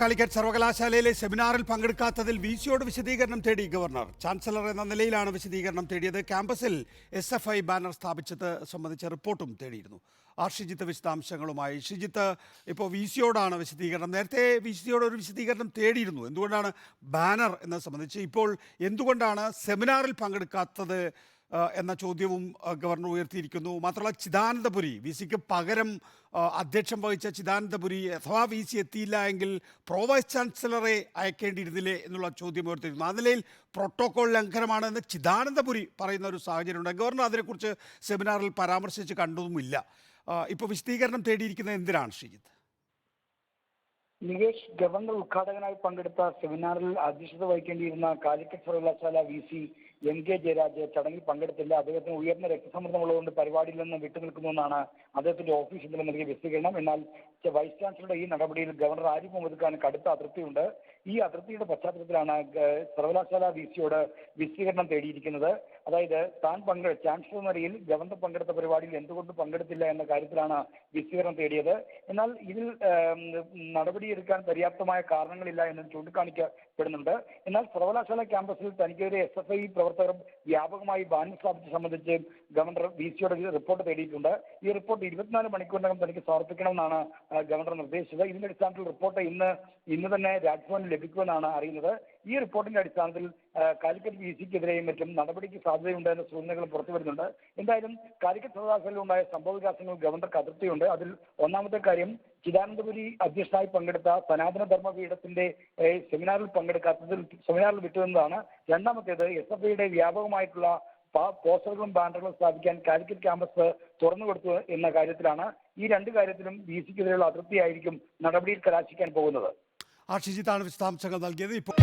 കാലിക്കറ്റ് സർവകലാശാലയിലെ സെമിനാറിൽ പങ്കെടുക്കാത്തതിൽ വി സിയോട് വിശദീകരണം തേടി ഗവർണർ. ചാൻസലർ എന്ന നിലയിലാണ് വിശദീകരണം തേടിയത്. ക്യാമ്പസിൽ എസ് എഫ് ഐ ബാനർ സ്ഥാപിച്ചത് സംബന്ധിച്ച റിപ്പോർട്ടും തേടിയിരുന്നു. ആർ. ഷിജിത്ത് വിശദാംശങ്ങളുമായി. ഷിജിത്ത് ഇപ്പോൾ വി സിയോടാണ് വിശദീകരണം. നേരത്തെ വി സിയോട് ഒരു വിശദീകരണം തേടിയിരുന്നു. എന്തുകൊണ്ടാണ് ബാനർ എന്നത് സംബന്ധിച്ച് ഇപ്പോൾ എന്തുകൊണ്ടാണ് സെമിനാറിൽ പങ്കെടുക്കാത്തത് എന്ന ചോദ്യവും ഗവർണർ ഉയർത്തിയിരിക്കുന്നു. മാത്രമല്ല ചിദാനന്ദപുരി വി സിക്ക് പകരം അധ്യക്ഷം വഹിച്ച ചിദാനന്ദപുരി അഥവാ വി സി എത്തിയില്ല എങ്കിൽ പ്രോ വൈസ് ചാൻസലറെ അയക്കേണ്ടിയിരുന്നില്ലേ എന്നുള്ള ചോദ്യം ഉയർത്തിയിരുന്നു ആ നിലയിൽ പ്രോട്ടോകോൾ ലംഘനമാണെന്ന് ചിദാനന്ദപുരി പറയുന്ന ഒരു സാഹചര്യമുണ്ട്. ഗവർണർ അതിനെക്കുറിച്ച് സെമിനാറിൽ പരാമർശിച്ച് കണ്ടതുമില്ല. ഇപ്പോൾ വിശദീകരണം തേടിയിരിക്കുന്നത് എന്തിനാണ് ശ്രീജിത്ത്? നികേഷ് ഗവർണർ ഉദ്ഘാടകനായി പങ്കെടുത്ത സെമിനാറിൽ അധ്യക്ഷത വഹിക്കേണ്ടിയിരുന്ന കാലിക്കറ്റ് സർവകലാശാല V C M K Jayaraj ചടങ്ങിൽ പങ്കെടുത്തില്ല. അദ്ദേഹത്തിന് ഉയർന്ന രക്തസമ്മർദ്ദമുള്ളതുകൊണ്ട് പരിപാടിയിൽ നിന്ന് വിട്ടുനിൽക്കുന്നുവെന്നാണ് അദ്ദേഹത്തിന്റെ ഓഫീസിൽ നിന്ന് നൽകിയ വിശദീകരണം. എന്നാൽ വൈസ് ചാൻസലറുടെ ഈ നടപടിയിൽ ഗവർണർ ആരിഫ് മുഹമ്മദ് ഖാൻ കടുത്ത അതൃപ്തിയുണ്ട്. ഈ അതൃപ്തിയുടെ പശ്ചാത്തലത്തിലാണ് സർവകലാശാല വി സിയോട് വിശദീകരണം തേടിയിരിക്കുന്നത്. അതായത് താൻ പങ്കെ ചാൻസലർ നിലയിൽ ഗവർണർ പങ്കെടുത്ത പരിപാടിയിൽ എന്തുകൊണ്ട് പങ്കെടുത്തില്ല എന്ന കാര്യത്തിലാണ് വിശദീകരണം തേടിയത്. എന്നാൽ ഇതിൽ ഏം, നടപടിയെടുക്കാൻ പര്യാപ്തമായ കാരണങ്ങളില്ല എന്ന് ചൂണ്ടിക്കാണിക്കപ്പെടുന്നുണ്ട്. എന്നാൽ സർവകലാശാല ക്യാമ്പസിൽ തനിക്കെതിരെ എസ് എഫ് ഐ പ്രവർത്തകർ വ്യാപകമായി ബാനർ സ്ഥാപിച്ചത് സംബന്ധിച്ച് ഗവർണർ വി സിയുടെ റിപ്പോർട്ട് തേടിയിട്ടുണ്ട്. ഈ റിപ്പോർട്ട് ഇരുപത്തിനാല് മണിക്കൂറിനകം തനിക്ക് സമർപ്പിക്കണമെന്നാണ് ഗവർണർ നിർദ്ദേശിച്ചത്. ഇതിന്റെ അടിസ്ഥാനത്തിൽ റിപ്പോർട്ട് ഇന്ന് ഇന്ന് തന്നെ രാജ്ഭവനിൽ ലഭിക്കുമെന്നാണ് അറിയുന്നത്. ഈ റിപ്പോർട്ടിന്റെ അടിസ്ഥാനത്തിൽ കാലിക്കറ്റ് വി സിക്കെതിരെയും മറ്റും നടപടിക്ക് സാധ്യതയുണ്ട് എന്ന സൂചനകൾ പുറത്തു വരുന്നുണ്ട്. എന്തായാലും കാലിക്കറ്റ് സർവകലാശാലയിലുണ്ടായ സംഭവ വികാസങ്ങൾ ഗവർണർക്ക് അതൃപ്തിയുണ്ട്. അതിൽ ഒന്നാമത്തെ കാര്യം ചിദാനന്ദപുരി അധ്യക്ഷനായി പങ്കെടുത്ത സനാതന ധർമ്മപീഠത്തിന്റെ സെമിനാറിൽ പങ്കെടുക്കാത്തതിൽ സെമിനാറിൽ വിട്ടുവെന്നതാണ് രണ്ടാമത്തേത് എസ് എഫ് ഐയുടെ വ്യാപകമായിട്ടുള്ള പോസ്റ്ററുകളും ബാനറുകളും സ്ഥാപിക്കാൻ കാലിക്കറ്റ് ക്യാമ്പസ് തുറന്നു കൊടുത്തു എന്ന കാര്യത്തിലാണ് ഈ രണ്ട് കാര്യത്തിലും ബി സിക്കെതിരെയുള്ള അതൃപ്തിയായിരിക്കും നടപടിയിൽ കലാശിക്കാൻ പോകുന്നത്. ആ വിശദാംശങ്ങൾ നൽകിയത്. ഇപ്പോൾ